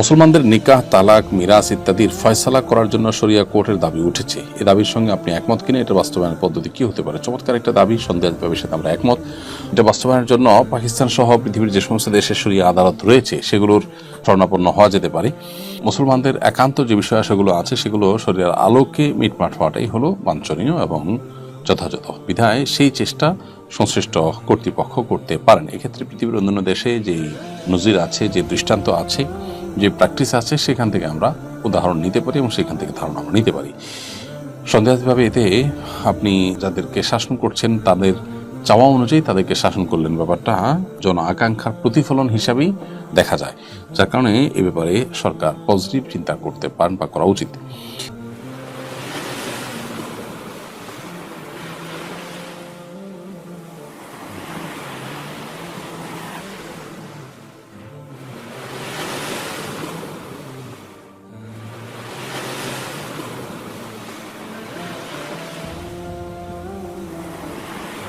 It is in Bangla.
মুসলমানদের নিকাহ, তালাক মিরাস ইত্যাদির ফয়সালা করার জন্য শরিয়া কোর্টের দাবি উঠেছে। এ দাবির সঙ্গে আপনি একমত কিনা এটা বাস্তবায়নের পদ্ধতি কি হতে পারে? চমৎকার একটা দাবি সন্দেহের সাথে আমরা একমত। এটা বাস্তবায়নের জন্য পাকিস্তান সহ পৃথিবীর যে সমস্ত দেশে শরিয়া আদালত রয়েছে, সেগুলোর স্বর্ণাপন্ন হওয়া যেতে পারে। মুসলমানদের একান্ত যে বিষয় সেগুলো আছে, সেগুলো শরীরের আলোকে মিটমাট হওয়াটাই হলো বাঞ্ছনীয় এবং যথাযথ। বিধায় সেই চেষ্টা সংশ্লিষ্ট কর্তৃপক্ষ করতে পারেন। এক্ষেত্রে পৃথিবীর অন্যান্য দেশে যে নজির আছে, যে দৃষ্টান্ত আছে যে প্র্যাকটিস আছে, সেখান থেকে আমরা উদাহরণ নিতে পারি এবং সেখান থেকে ধারণা আমরা নিতে পারি। সন্দেহাতীতভাবে এতে আপনি যাদেরকে শাসন করছেন, তাদের চাওয়া অনুযায়ী তাদেরকে শাসন করলেন। ব্যাপারটা জন আকাঙ্ক্ষার প্রতিফলন হিসাবেই দেখা যায়, যার কারণে এ ব্যাপারে সরকার পজিটিভ চিন্তা করতে পারেন বা করা উচিত।